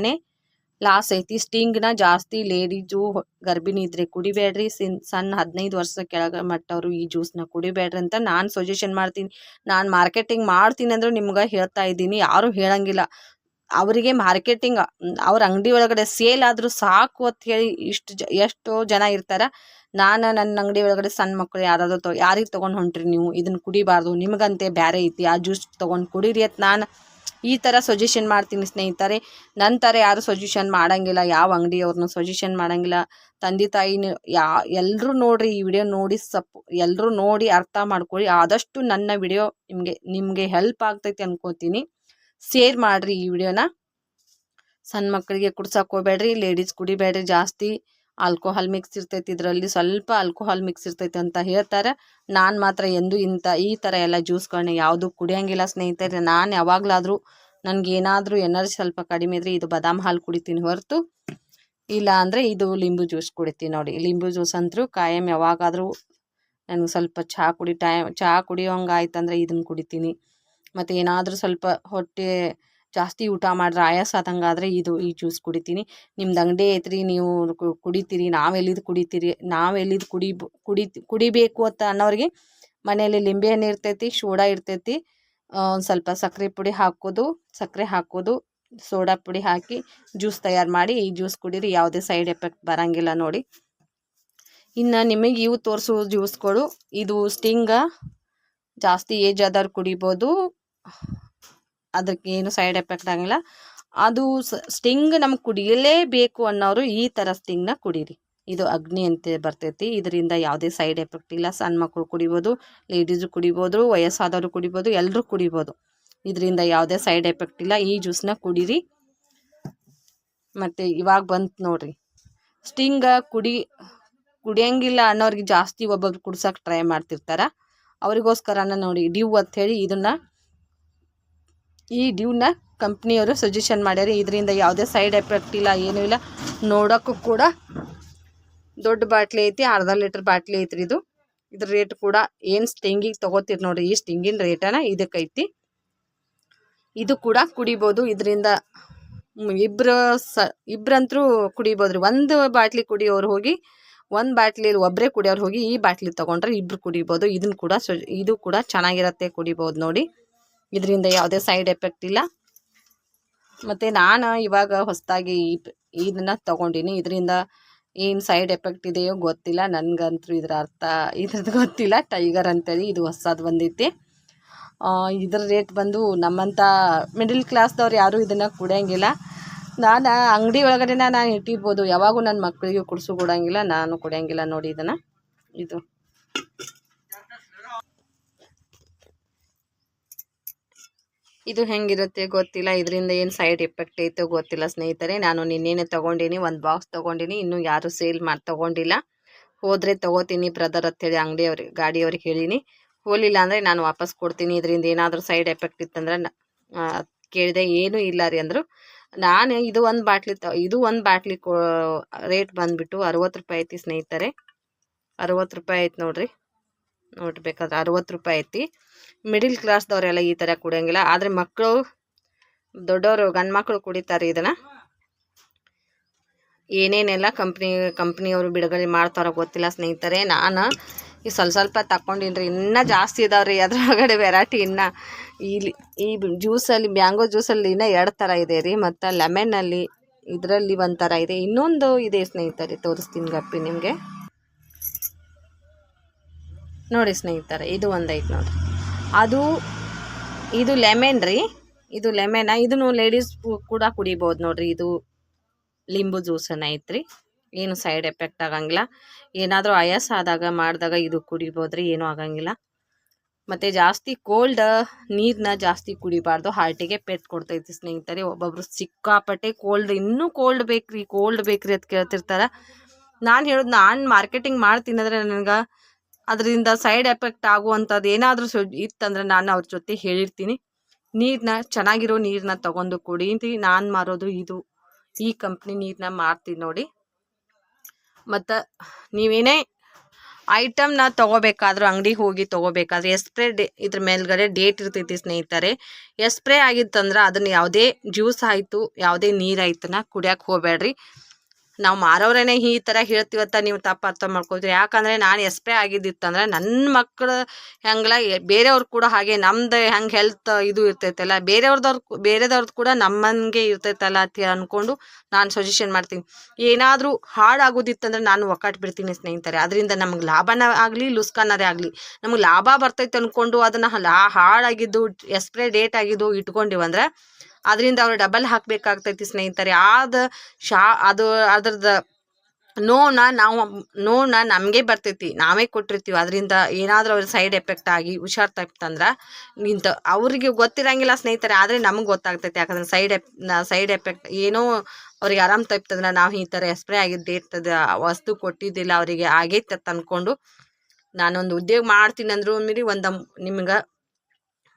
ಲಾಸ್ ಐತಿ. ಸ್ಟಿಂಗ್ನ ಜಾಸ್ತಿ ಲೇಡೀಸು ಗರ್ಭಿಣಿ ಇದ್ರೆ ಕುಡಿಬೇಡ್ರಿ. ಸಿನ್, ಸಣ್ಣ ಹದಿನೈದು ವರ್ಷ ಕೆಳಗೆ ಮಟ್ಟವರು ಈ ಜ್ಯೂಸ್ನ ಕುಡಿಬೇಡ್ರಿ ಅಂತ ನಾನು ಸಜೆಷನ್ ಮಾಡ್ತೀನಿ. ನಾನು ಮಾರ್ಕೆಟಿಂಗ್ ಮಾಡ್ತೀನಿ ಅಂದ್ರೆ ನಿಮ್ಗೆ ಹೇಳ್ತಾ ಇದ್ದೀನಿ. ಯಾರೂ ಹೇಳಂಗಿಲ್ಲ. ಅವರಿಗೆ ಮಾರ್ಕೆಟಿಂಗ್ ಅವ್ರ ಅಂಗಡಿ ಒಳಗಡೆ ಸೇಲ್ ಆದರೂ ಸಾಕು ಅಂತ ಹೇಳಿ ಇಷ್ಟು ಎಷ್ಟೋ ಜನ ಇರ್ತಾರೆ. ನಾನು ನನ್ನ ಅಂಗಡಿ ಒಳಗಡೆ ಸಣ್ಣ ಮಕ್ಕಳು ಯಾರಾದರೂ ತೊ, ಯಾರಿಗೆ ತೊಗೊಂಡು ಹೊಂಟ್ರಿ ನೀವು? ಇದನ್ನು ಕುಡಿಬಾರ್ದು. ನಿಮಗಂತೆ ಬೇರೆ ಐತಿ. ಆ ಜ್ಯೂಸ್ ತೊಗೊಂಡು ಕುಡೀರಿ ಅಂತ ನಾನು ಈ ಥರ ಸಜೆಷನ್ ಮಾಡ್ತೀನಿ ಸ್ನೇಹಿತರೆ. ನನ್ನ ಥರ ಯಾರು ಸಜೆಷನ್ ಮಾಡೋಂಗಿಲ್ಲ. ಯಾವ ಅಂಗಡಿಯವ್ರನ್ನೂ ಸಜೆಷನ್ ಮಾಡೋಂಗಿಲ್ಲ. ತಂದೆ ತಾಯಿನ ಯಾ ಎಲ್ಲರೂ ನೋಡಿರಿ ಈ ವಿಡಿಯೋ ನೋಡಿ ಸಪ್ ಎಲ್ಲರೂ ನೋಡಿ ಅರ್ಥ ಮಾಡ್ಕೊಳ್ಳಿ. ಆದಷ್ಟು ನನ್ನ ವಿಡಿಯೋ ನಿಮಗೆ ನಿಮಗೆ ಹೆಲ್ಪ್ ಆಗ್ತೈತಿ ಅನ್ಕೋತೀನಿ. ಶೇರ್ ಮಾಡಿರಿ ಈ ವಿಡಿಯೋನ. ಸಣ್ಣ ಮಕ್ಕಳಿಗೆ ಕುಡ್ಸಕ್ಕೆ ಹೋಗ್ಬೇಡ್ರಿ. ಲೇಡೀಸ್ ಕುಡಿಬೇಡ್ರಿ ಜಾಸ್ತಿ. ಆಲ್ಕೋಹಾಲ್ ಮಿಕ್ಸ್ ಇರ್ತೈತಿ, ಇದರಲ್ಲಿ ಸ್ವಲ್ಪ ಆಲ್ಕೋಹಾಲ್ ಮಿಕ್ಸ್ ಇರ್ತೈತಿ ಅಂತ ಹೇಳ್ತಾರೆ. ನಾನು ಮಾತ್ರ ಎಂದು ಇಂಥ ಈ ಥರ ಎಲ್ಲ ಜ್ಯೂಸ್ಗಳನ್ನ ಯಾವುದು ಕುಡಿಯೋಂಗಿಲ್ಲ ಸ್ನೇಹಿತರೆ. ನಾನು ಯಾವಾಗಲಾದರೂ ನನಗೇನಾದರೂ ಎನರ್ಜಿ ಸ್ವಲ್ಪ ಕಡಿಮೆ ಇದ್ರೆ ಇದು ಬಾದಾಮ್ ಹಾಲು ಕುಡಿತೀನಿ ಹೊರತು. ಇಲ್ಲ ಅಂದರೆ ಇದು ಲಿಂಬು ಜ್ಯೂಸ್ ಕುಡಿತೀನಿ ನೋಡಿ. ಲಿಂಬು ಜ್ಯೂಸ್ ಅಂತೂ ಕಾಯಂ ಯಾವಾಗಾದರೂ ನನಗೆ ಸ್ವಲ್ಪ ಚಹಾ ಕುಡಿ, ಟೈಮ್ ಚಹಾ ಕುಡಿಯೋಂಗೆ ಆಯ್ತಂದ್ರೆ ಇದನ್ನು ಕುಡಿತೀನಿ. ಮತ್ತು ಏನಾದರೂ ಸ್ವಲ್ಪ ಹೊಟ್ಟೆ ಜಾಸ್ತಿ ಊಟ ಮಾಡಿದ್ರೆ ಆಯಾಸ ಆದಂಗಾದರೆ ಇದು ಈ ಜ್ಯೂಸ್ ಕುಡಿತೀನಿ. ನಿಮ್ದು ಅಂಗಡಿ ಐತ್ರಿ, ನೀವು ಕುಡಿತೀರಿ ನಾವು ನಾವೆಲ್ಲಿದು ಕುಡಿತೀರಿ, ನಾವೆಲ್ಲಿದು ಕುಡಿ ಕುಡಿ ಕುಡಿಬೇಕು ಅಂತ ಅನ್ನೋರಿಗೆ ಮನೆಯಲ್ಲಿ ಲಿಂಬೆ ಹಣ್ಣು ಇರ್ತೈತಿ ಸೋಡಾ ಇರ್ತೈತಿ ಒಂದು ಸ್ವಲ್ಪ ಸಕ್ಕರೆ ಪುಡಿ ಹಾಕೋದು ಸಕ್ಕರೆ ಹಾಕೋದು, ಸೋಡಾ ಪುಡಿ ಹಾಕಿ ಜ್ಯೂಸ್ ತಯಾರು ಮಾಡಿ ಈ ಜ್ಯೂಸ್ ಕುಡೀರಿ, ಯಾವುದೇ ಸೈಡ್ ಎಫೆಕ್ಟ್ ಬರೋಂಗಿಲ್ಲ ನೋಡಿ. ಇನ್ನು ನಿಮಗೆ ಇವು ತೋರಿಸೋ ಜ್ಯೂಸ್ಗಳು. ಇದು ಸ್ಟಿಂಗ, ಜಾಸ್ತಿ ಏಜ್ ಆದವ್ರು ಕುಡಿಬೋದು. ಅದಕ್ಕೆ ಏನು ಸೈಡ್ ಎಫೆಕ್ಟ್ ಆಗಿಲ್ಲ ಅದು ಸ್ಟಿಂಗ್ ನಮ್ಗೆ ಕುಡಿಯಲೇಬೇಕು ಅನ್ನೋರು ಈ ಥರ ಸ್ಟಿಂಗ್ನ ಕುಡೀರಿ. ಇದು ಅಗ್ನಿ ಅಂತ ಬರ್ತೈತಿ. ಇದರಿಂದ ಯಾವುದೇ ಸೈಡ್ ಎಫೆಕ್ಟ್ ಇಲ್ಲ. ಸಣ್ಣ ಮಕ್ಕಳು ಕುಡಿಬೋದು ಲೇಡೀಸು ಕುಡಿಬೋದು, ವಯಸ್ಸಾದವರು ಕುಡಿಬೋದು ಎಲ್ಲರೂ ಕುಡಿಬೋದು. ಇದರಿಂದ ಯಾವುದೇ ಸೈಡ್ ಎಫೆಕ್ಟ್ ಇಲ್ಲ. ಈ ಜ್ಯೂಸ್ನ ಕುಡೀರಿ. ಮತ್ತು ಇವಾಗ ಬಂತು ನೋಡ್ರಿ. ಸ್ಟಿಂಗ ಕುಡಿ, ಕುಡಿಯಂಗಿಲ್ಲ ಅನ್ನೋರಿಗೆ ಜಾಸ್ತಿ ಒಬ್ಬೊಬ್ರು ಕುಡ್ಸೋಕೆ ಟ್ರೈ ಮಾಡ್ತಿರ್ತಾರೆ. ಅವರಿಗೋಸ್ಕರನ ನೋಡಿ ಡ್ಯೂ ಹೇಳಿ ಇದನ್ನು ಈ ಡ್ಯೂನ ಕಂಪ್ನಿಯವರು ಸಜೆಷನ್ ಮಾಡ್ಯಾರ. ಇದರಿಂದ ಯಾವುದೇ ಸೈಡ್ ಎಫೆಕ್ಟ್ ಇಲ್ಲ, ಏನೂ ಇಲ್ಲ. ನೋಡೋಕ್ಕೂ ಕೂಡ ದೊಡ್ಡ ಬಾಟ್ಲಿ ಐತಿ, ಅರ್ಧ ಲೀಟ್ರ್ ಬಾಟ್ಲಿ ಐತ್ರಿ ಇದು. ಇದ್ರ ರೇಟ್ ಕೂಡ ಏನು ಸ್ಟಿಂಗಿಗೆ ತೊಗೋತೀರಿ ನೋಡಿ ಈ ಸ್ಟಿಂಗಿನ ರೇಟನ ಇದಕ್ಕೈತಿ. ಇದು ಕೂಡ ಕುಡಿಬೋದು. ಇದರಿಂದ ಇಬ್ಬರು ಸ ಇಬ್ಬರಂತರೂ ಕುಡಿಬೋದು ರೀ ಒಂದು ಬಾಟ್ಲಿ ಕುಡಿಯೋರು ಹೋಗಿ, ಒಂದು ಬಾಟ್ಲಿ ಒಬ್ಬರೇ ಕುಡಿಯೋರು ಹೋಗಿ ಈ ಬಾಟ್ಲಿ ತೊಗೊಂಡ್ರೆ ಇಬ್ರು ಕುಡಿಬೋದು. ಇದನ್ನು ಕೂಡ ಇದು ಕೂಡ ಚೆನ್ನಾಗಿರತ್ತೆ ಕುಡಿಬೋದು ನೋಡಿ. ಇದರಿಂದ ಯಾವುದೇ ಸೈಡ್ ಎಫೆಕ್ಟ್ ಇಲ್ಲ. ಮತ್ತು ನಾನು ಇವಾಗ ಹೊಸದಾಗಿ ಇದನ್ನು ತೊಗೊಂಡಿನಿ. ಇದರಿಂದ ಏನು ಸೈಡ್ ಎಫೆಕ್ಟ್ ಇದೆಯೋ ಗೊತ್ತಿಲ್ಲ. ನನಗಂತೂ ಇದರ ಅರ್ಥ, ಇದ್ರದ್ದು ಗೊತ್ತಿಲ್ಲ. ಟೈಗರ್ ಅಂತೇಳಿ ಇದು ಹೊಸದು ಬಂದೈತಿ. ಇದರ ರೇಟ್ ಬಂದು ನಮ್ಮಂಥ ಮಿಡಲ್ ಕ್ಲಾಸ್ದವ್ರು ಯಾರೂ ಇದನ್ನು ಕುಡಿಯೋಂಗಿಲ್ಲ. ನಾನು ಅಂಗಡಿ ಒಳಗಡೆನ ನಾನು ಇಟ್ಟಿರ್ಬೋದು. ಯಾವಾಗೂ ನನ್ನ ಮಕ್ಕಳಿಗೆ ಕುಡಿಸು ಕೊಡೋಂಗಿಲ್ಲ. ನಾನು ಕುಡಿಯೋಂಗಿಲ್ಲ ನೋಡಿ ಇದನ್ನು. ಇದು. ಇದು ಹೆಂಗಿರುತ್ತೆ ಗೊತ್ತಿಲ್ಲ. ಇದರಿಂದ ಏನು ಸೈಡ್ ಎಫೆಕ್ಟ್ ಐತೋ ಗೊತ್ತಿಲ್ಲ ಸ್ನೇಹಿತರೆ. ನಾನು ನಿನ್ನೇನೆ ತೊಗೊಂಡಿನಿ, ಒಂದು ಬಾಕ್ಸ್ ತೊಗೊಂಡಿನಿ. ಇನ್ನೂ ಯಾರು ಸೇಲ್ ಮಾಡಿ, ತೊಗೊಂಡಿಲ್ಲ. ಹೋದರೆ ತೊಗೋತೀನಿ ಬ್ರದರ್ ಅಂತೇಳಿ ಅಂಗಡಿಯವ್ರಿಗೆ ಗಾಡಿಯವ್ರಿಗೆ ಹೇಳೀನಿ. ಹೋಲಿಲ್ಲ ಅಂದರೆ ನಾನು ವಾಪಸ್ ಕೊಡ್ತೀನಿ. ಇದರಿಂದ ಏನಾದರೂ ಸೈಡ್ ಎಫೆಕ್ಟ್ ಇತ್ತಂದ್ರೆ ಕೇಳಿದೆ, ಏನೂ ಇಲ್ಲ ರೀ ಅಂದರು. ನಾನು ಇದು ಒಂದು ಬಾಟ್ಲಿ ಇದು ಒಂದು ಬಾಟ್ಲಿ ರೇಟ್ ಬಂದುಬಿಟ್ಟು ಅರವತ್ತು ರೂಪಾಯಿ ಐತಿ ಸ್ನೇಹಿತರೆ. ಅರವತ್ತು ರೂಪಾಯಿ ಐತಿ ನೋಡ್ರಿ. ನೋಡ್ಬೇಕಾದ್ರೆ ಅರವತ್ತು ರೂಪಾಯಿ ಐತಿ. ಮಿಡಿಲ್ ಕ್ಲಾಸ್ದವರೆಲ್ಲ ಈ ಥರ ಕುಡಿಯೋಂಗಿಲ್ಲ. ಆದರೆ ಮಕ್ಕಳು ದೊಡ್ಡವರು, ಗಂಡು ಮಕ್ಕಳು ಕುಡಿತಾರೆ ಇದನ್ನು. ಏನೇನೆಲ್ಲ ಕಂಪ್ನಿ ಕಂಪ್ನಿಯವರು ಬಿಡುಗಡೆ ಮಾಡ್ತಾರೋ ಗೊತ್ತಿಲ್ಲ ಸ್ನೇಹಿತರೆ. ನಾನು ಈ ಸ್ವಲ್ಪ ಸ್ವಲ್ಪ ತಗೊಂಡಿನ್ರಿ ಇನ್ನೂ ಜಾಸ್ತಿ ಇದಾವೆ ರೀ ಅದ್ರೊಳಗಡೆ ವೆರೈಟಿ ಇನ್ನೂ ಇಲ್ಲಿ, ಈ ಜ್ಯೂಸಲ್ಲಿ ಮ್ಯಾಂಗೋ ಜ್ಯೂಸಲ್ಲಿ ಇನ್ನೂ ಎರಡು ಥರ ಇದೆ ರೀ. ಮತ್ತು ಲೆಮನ್ನಲ್ಲಿ ಇದರಲ್ಲಿ ಒಂಥರ ಥರ ಇದೆ. ಇನ್ನೊಂದು ಇದೆ ಸ್ನೇಹಿತರೆ. ತೋರಿಸ್ತೀನಿ ಗಪ್ಪಿ ನಿಮಗೆ. ನೋಡಿ ಸ್ನೇಹಿತರೆ, ಇದು ಒಂದೈತೆ ನೋಡಿ. ಅದು, ಇದು ಲೆಮೆನ್ ರೀ. ಇದು ಲೆಮೆನ ಇದನ್ನು ಲೇಡೀಸ್ ಕೂಡ ಕುಡಿಬೋದು ನೋಡ್ರಿ. ಇದು ಲಿಂಬು ಜ್ಯೂಸನ್ನು ಐತ್ರಿ ಏನು ಸೈಡ್ ಎಫೆಕ್ಟ್ ಆಗಂಗಿಲ್ಲ. ಏನಾದರೂ ಆಯಾಸ ಆದಾಗ ಮಾಡಿದಾಗ ಇದು ಕುಡಿಬೋದ್ರಿ ಏನೂ ಆಗಂಗಿಲ್ಲ. ಮತ್ತು ಜಾಸ್ತಿ ಕೋಲ್ಡ್ ನೀರನ್ನ ಜಾಸ್ತಿ ಕುಡಿಬಾರ್ದು. ಹಾರ್ಟಿಗೆ ಪೆಟ್ ಕೊಡ್ತೈತಿ ಸ್ನೇಹಿತರೆ. ಒಬ್ಬೊಬ್ರು ಸಿಕ್ಕಾಪಟ್ಟೆ ಕೋಲ್ಡ್ ಇನ್ನೂ ಕೋಲ್ಡ್ ಬೇಕ್ರಿ ಕೋಲ್ಡ್ ಬೇಕ್ರಿ ಅಂತ ಕೇಳ್ತಿರ್ತಾರೆ. ನಾನು ಹೇಳೋದು ನಾನು ಮಾರ್ಕೆಟಿಂಗ್ ಮಾಡ್ತೀನಿ ಅಂದರೆ ನನಗೆ ಅದರಿಂದ ಸೈಡ್ ಎಫೆಕ್ಟ್ ಆಗುವಂಥದ್ದು ಏನಾದರೂ ಇತ್ತಂದ್ರೆ ನಾನು ಅವ್ರ ಜೊತೆ ಹೇಳಿರ್ತೀನಿ. ನೀರನ್ನ ಚೆನ್ನಾಗಿರೋ ನೀರನ್ನ ತೊಗೊಂಡು ಕುಡಿ ನಾನು ಮಾರೋದು ಇದು. ಈ ಕಂಪ್ನಿ ನೀರನ್ನ ಮಾರ್ತೀನಿ ನೋಡಿ. ಮತ್ತು ನೀವೇನೇ ಐಟಮ್ನ ತೊಗೋಬೇಕಾದ್ರೂ ಅಂಗಡಿಗೆ ಹೋಗಿ ತೊಗೋಬೇಕಾದ್ರೆ ಎಸ್ಪ್ರೇ ಡೇ, ಇದ್ರ ಮೇಲ್ಗಡೆ ಡೇಟ್ ಇರ್ತೈತಿ ಸ್ನೇಹಿತರೆ. ಎಸ್ಪ್ರೇ ಆಗಿತ್ತಂದ್ರೆ ಅದನ್ನು ಯಾವುದೇ ಜ್ಯೂಸ್ ಆಯಿತು, ಯಾವುದೇ ನೀರಾಯ್ತನ ಕುಡಿಯೋಕೆ ಹೋಗಬೇಡ್ರಿ. ನಾವು ಮಾರೋರೇನೆ ಈ ಥರ ಹೇಳ್ತೀವತ್ತ ನೀವು ತಪ್ಪು ಅರ್ಥ ಮಾಡ್ಕೊತೀರಿ ಯಾಕಂದರೆ ನಾನು ಎಸ್ ಪಿ ಆಗಿದ್ದಿತ್ತಂದ್ರೆ ನನ್ನ ಮಕ್ಕಳು ಹೆಂಗಲ್ಲ ಬೇರೆಯವ್ರು ಕೂಡ ಹಾಗೆ ನಮ್ದು ಹೆಂಗೆ ಹೆಲ್ತ್ ಇದು ಇರ್ತೈತಲ್ಲ, ಬೇರೆಯವ್ರದವ್ರು ಬೇರೆದವ್ರದ್ದು ಕೂಡ ನಮ್ಮಂಗೆ ಇರ್ತೈತಲ್ಲ ಅಂತ ಅಂದ್ಕೊಂಡು ನಾನು ಸಜೆಷನ್ ಮಾಡ್ತೀನಿ. ಏನಾದರೂ ಹಾಳಾಗೋದಿತ್ತಂದ್ರೆ ನಾನು ಒಕ್ಕಾಟ್ ಬಿಡ್ತೀನಿ ಸ್ನೇಹಿತರೆ. ಅದರಿಂದ ನಮ್ಗೆ ಲಾಭನ ಆಗಲಿ ಲುಸ್ಕಾನರೇ ಆಗಲಿ. ನಮ್ಗೆ ಲಾಭ ಬರ್ತೈತೆ ಅಂದ್ಕೊಂಡು ಅದನ್ನು ಲಾ, ಹಾಳಾಗಿದ್ದು ಎಸ್ಪ್ರೇ ಡೇಟ್ ಆಗಿದ್ದು ಇಟ್ಕೊಂಡಿವಂದ್ರೆ ಅದರಿಂದ ಅವ್ರು ಡಬಲ್ ಹಾಕಬೇಕಾಗ್ತೈತಿ ಸ್ನೇಹಿತರೆ. ಆದ ಶಾ, ಅದು, ಅದ್ರದ್ದು ನೋನ ನಾವು, ನೋನ ನಮಗೆ ಬರ್ತೈತಿ. ನಾವೇ ಕೊಟ್ಟಿರ್ತೀವಿ. ಅದರಿಂದ ಏನಾದರೂ ಅವ್ರ ಸೈಡ್ ಎಫೆಕ್ಟ್ ಆಗಿ ಹುಷಾರ್ ತಪ್ಪಿತಂದ್ರೆ ನಿಂತ ಅವರಿಗೆ ಗೊತ್ತಿರಂಗಿಲ್ಲ ಸ್ನೇಹಿತರೆ. ಆದರೆ ನಮಗೆ ಗೊತ್ತಾಗ್ತೈತಿ. ಯಾಕಂದ್ರೆ ಸೈಡ್ ಎಫ್ ಸೈಡ್ ಎಫೆಕ್ಟ್ ಏನೋ ಅವ್ರಿಗೆ ಆರಾಮ್ ತಪ್ಪಿತಂದ್ರೆ ನಾವು ಈ ಥರ ಎಸ್ಪ್ರೇ ಆಗಿದ್ದೆ ಇರ್ತದೆ. ವಸ್ತು ಕೊಟ್ಟಿದ್ದಿಲ್ಲ ಅವರಿಗೆ, ಆಗೈತೆ ಅಂದ್ಕೊಂಡು ನಾನೊಂದು ಉದ್ಯೋಗ ಮಾಡ್ತೀನಿ ಅಂದ್ರೂ ಮೀರಿ ಒಂದು ನಿಮ್ಗೆ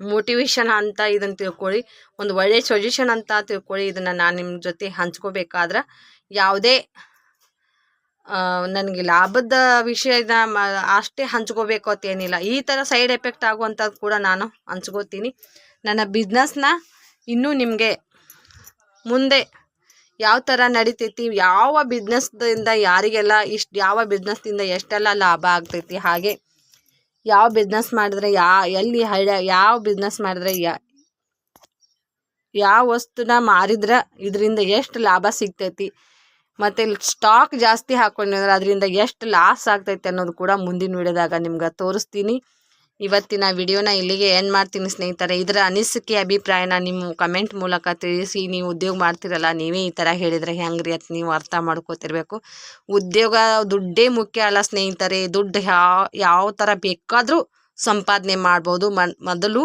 ಮೋಟಿವೇಶನ್ ಅಂತ ಇದನ್ನು ತಿಳ್ಕೊಳ್ಳಿ, ಒಂದು ಒಳ್ಳೆಯ ಸಜೆಷನ್ ಅಂತ ತಿಳ್ಕೊಳ್ಳಿ, ಇದನ್ನು ನಾನು ನಿಮ್ಮ ಜೊತೆ ಹಂಚ್ಕೋಬೇಕಾದ್ರೆ ಯಾವುದೇ ನನಗೆ ಲಾಭದ ವಿಷಯದ ಮ, ಅಷ್ಟೇ ಹಂಚ್ಕೋಬೇಕು ಅಂತ ಏನಿಲ್ಲ. ಈ ಥರ ಸೈಡ್ ಎಫೆಕ್ಟ್ ಆಗುವಂಥದ್ದು ಕೂಡ ನಾನು ಹಂಚ್ಕೋತೀನಿ. ನನ್ನ ಬಿಸ್ನೆಸ್ನ ಇನ್ನೂ ನಿಮಗೆ ಮುಂದೆ ಯಾವ ಥರ ನಡಿತೈತಿ, ಯಾವ ಬಿಸ್ನೆಸ್ದಿಂದ ಯಾರಿಗೆಲ್ಲ ಇಷ್ಟು, ಯಾವ ಬಿಸ್ನೆಸ್ದಿಂದ ಎಷ್ಟೆಲ್ಲ ಲಾಭ ಆಗ್ತೈತಿ ಹಾಗೆ ಯಾವ ಬಿಸ್ನೆಸ್ ಮಾಡಿದ್ರೆ ಯಾ, ಎಲ್ಲಿ ಹಳ್ಳ ಯಾವ ಬಿಸ್ನೆಸ್ ಮಾಡಿದ್ರೆ ಯಾ, ಯಾವ ವಸ್ತುನ ಮಾರಿದ್ರೆ ಇದರಿಂದ ಎಷ್ಟು ಲಾಭ ಸಿಗ್ತೈತಿ. ಮತ್ತು ಸ್ಟಾಕ್ ಜಾಸ್ತಿ ಹಾಕೊಂಡ್ರೆ ಅದರಿಂದ ಎಷ್ಟು ಲಾಸ್ ಆಗ್ತೈತಿ ಅನ್ನೋದು ಕೂಡ ಮುಂದಿನ ವಿಡಿಯೋದಾಗ ನಿಮ್ಗೆ ತೋರಿಸ್ತೀನಿ. ಇವತ್ತಿನ ವಿಡಿಯೋನ ಇಲ್ಲಿಗೆ ಏನು ಮಾಡ್ತೀನಿ ಸ್ನೇಹಿತರೆ. ಇದರ ಅನಿಸಿಕೆ, ಅಭಿಪ್ರಾಯನ ನಿಮ್ಮ ಕಮೆಂಟ್ ಮೂಲಕ ತಿಳಿಸಿ. ನೀವು ಉದ್ಯೋಗ ಮಾಡ್ತಿರಲ್ಲ, ನೀವೇ ಈ ಥರ ಹೇಳಿದರೆ ಹೆಂಗ್ರಿ ಅಂತ ನೀವು ಅರ್ಥ ಮಾಡ್ಕೋತಿರ್ಬೇಕು. ಉದ್ಯೋಗ ದುಡ್ಡೇ ಮುಖ್ಯ ಅಲ್ಲ ಸ್ನೇಹಿತರೆ. ದುಡ್ಡು ಯಾವ ಯಾವ ಥರ ಬೇಕಾದರೂ ಸಂಪಾದನೆ ಮಾಡ್ಬೋದು. ಮೊದಲು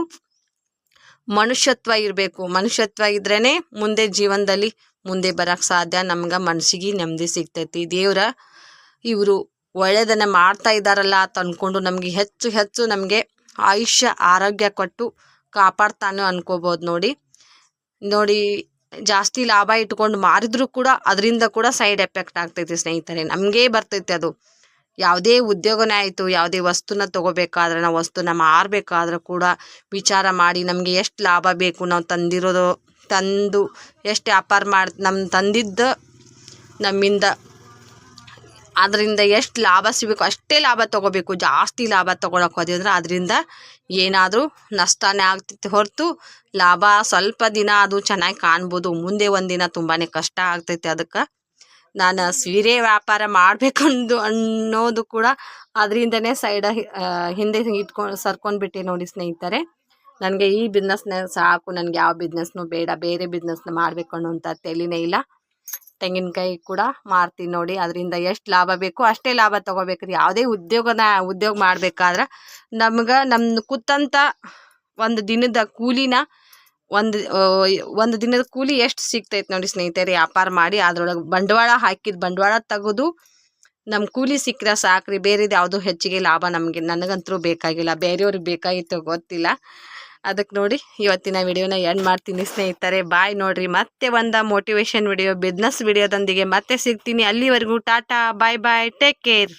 ಮನುಷ್ಯತ್ವ ಇರಬೇಕು. ಮನುಷ್ಯತ್ವ ಇದ್ರೇ ಮುಂದೆ ಜೀವನದಲ್ಲಿ ಮುಂದೆ ಬರೋಕ್ಕೆ ಸಾಧ್ಯ. ನಮ್ಗೆ ಮನಸ್ಸಿಗೆ ನೆಮ್ಮದಿ ಸಿಗ್ತೈತಿ. ದೇವ್ರ ಇವರು ಒಳ್ಳೆಯದನ್ನು ಮಾಡ್ತಾ ಇದ್ದಾರಲ್ಲ ಅಂತ ಅಂದ್ಕೊಂಡು ನಮಗೆ ಹೆಚ್ಚು ಹೆಚ್ಚು ನಮಗೆ ಆಯುಷ್ಯ, ಆರೋಗ್ಯ ಕೊಟ್ಟು ಕಾಪಾಡ್ತಾನೆ ಅನ್ಕೋಬೋದು ನೋಡಿ. ನೋಡಿ, ಜಾಸ್ತಿ ಲಾಭ ಇಟ್ಕೊಂಡು ಮಾರಿದ್ರು ಕೂಡ ಅದರಿಂದ ಕೂಡ ಸೈಡ್ ಎಫೆಕ್ಟ್ ಆಗ್ತೈತಿ ಸ್ನೇಹಿತರೆ. ನಮಗೇ ಬರ್ತೈತೆ ಅದು. ಯಾವುದೇ ಉದ್ಯೋಗನೇ ಆಯಿತು, ಯಾವುದೇ ವಸ್ತುನ ತೊಗೋಬೇಕಾದ್ರೆ ನಾವು ವಸ್ತುನ ಮಾರಬೇಕಾದ್ರೆ ಕೂಡ ವಿಚಾರ ಮಾಡಿ ನಮಗೆ ಎಷ್ಟು ಲಾಭ ಬೇಕು ನಾವು ತಂದಿರೋದು, ತಂದು ಎಷ್ಟು ವ್ಯಾಪಾರ ಮಾಡಿ ನಮ್ಮ ತಂದಿದ್ದು ನಮ್ಮಿಂದ ಅದರಿಂದ ಎಷ್ಟು ಲಾಭ ಸಿಗಬೇಕು, ಅಷ್ಟೇ ಲಾಭ ತೊಗೋಬೇಕು. ಜಾಸ್ತಿ ಲಾಭ ತೊಗೊಳಕ್ಕೆ ಹೋದ್ವಿ ಅಂದ್ರೆ ಅದರಿಂದ ಏನಾದರೂ ನಷ್ಟನೇ ಆಗ್ತಿತ್ತು ಹೊರತು ಲಾಭ ಸ್ವಲ್ಪ ದಿನ ಅದು ಚೆನ್ನಾಗಿ ಕಾಣ್ಬೋದು. ಮುಂದೆ ಒಂದಿನ ತುಂಬಾ ಕಷ್ಟ ಆಗ್ತೈತೆ ಅದಕ್ಕೆ. ನಾನು ಸೀರೆ ವ್ಯಾಪಾರ ಮಾಡಬೇಕಂದು ಅನ್ನೋದು ಕೂಡ ಅದರಿಂದನೇ ಸೈಡ ಹಿಂದೆ ಇಟ್ಕೊಂಡು ಸರ್ಕೊಂಡ್ಬಿಟ್ಟೆ ನೋಡಿ ಸ್ನೇಹಿತರೆ. ನನಗೆ ಈ ಬಿಸ್ನೆಸ್ನೇ ಸಾಕು, ನನಗೆ ಯಾವ ಬಿಸ್ನೆಸ್ನು ಬೇಡ, ಬೇರೆ ಬಿಸ್ನೆಸ್ನ ಮಾಡಬೇಕು ಅನ್ನೋಂಥ ತಲೆನೇ ಇಲ್ಲ. ತೆಂಗಿನಕಾಯಿ ಕೂಡ ಮಾರ್ತೀನಿ ನೋಡಿ. ಅದರಿಂದ ಎಷ್ಟು ಲಾಭ ಬೇಕು ಅಷ್ಟೇ ಲಾಭ ತೊಗೋಬೇಕ್ರಿ ಯಾವುದೇ ಉದ್ಯೋಗನ ಉದ್ಯೋಗ ಮಾಡ್ಬೇಕಾದ್ರೆ ನಮ್ಗೆ ನಮ್ಮ ಕೂತಂಥ ಒಂದು ದಿನದ ಕೂಲಿನ ಒಂದು ಒಂದು ದಿನದ ಕೂಲಿ ಎಷ್ಟು ಸಿಗ್ತೈತೆ ನೋಡಿ ಸ್ನೇಹಿತರೆ. ವ್ಯಾಪಾರ ಮಾಡಿ ಅದ್ರೊಳಗೆ ಬಂಡವಾಳ ಹಾಕಿದ ಬಂಡವಾಳ ತೆಗೆದು ನಮ್ಮ ಕೂಲಿ ಸಿಕ್ಕರೆ ಸಾಕ್ರಿ. ಬೇರೆದು ಯಾವುದೂ ಹೆಚ್ಚಿಗೆ ಲಾಭ ನಮಗೆ ನನಗಂತೂ ಬೇಕಾಗಿಲ್ಲ. ಬೇರೆಯವ್ರಿಗೆ ಬೇಕಾಗಿತ್ತು ಗೊತ್ತಿಲ್ಲ. ಅದಕ್ಕೆ ನೋಡಿ ಇವತ್ತಿನ ವಿಡಿಯೋನ ಎಂಡ್ ಮಾಡ್ತೀನಿ ಸ್ನೇಹಿತರೆ. ಬಾಯ್ ನೋಡ್ರಿ. ಮತ್ತೆ ಒಂದು ಮೋಟಿವೇಶನ್ ವಿಡಿಯೋ ಬಿಸ್ನೆಸ್ ವಿಡಿಯೋದೊಂದಿಗೆ ಮತ್ತೆ ಸಿಗ್ತೀನಿ. ಅಲ್ಲಿವರೆಗೂ tata bye bye take care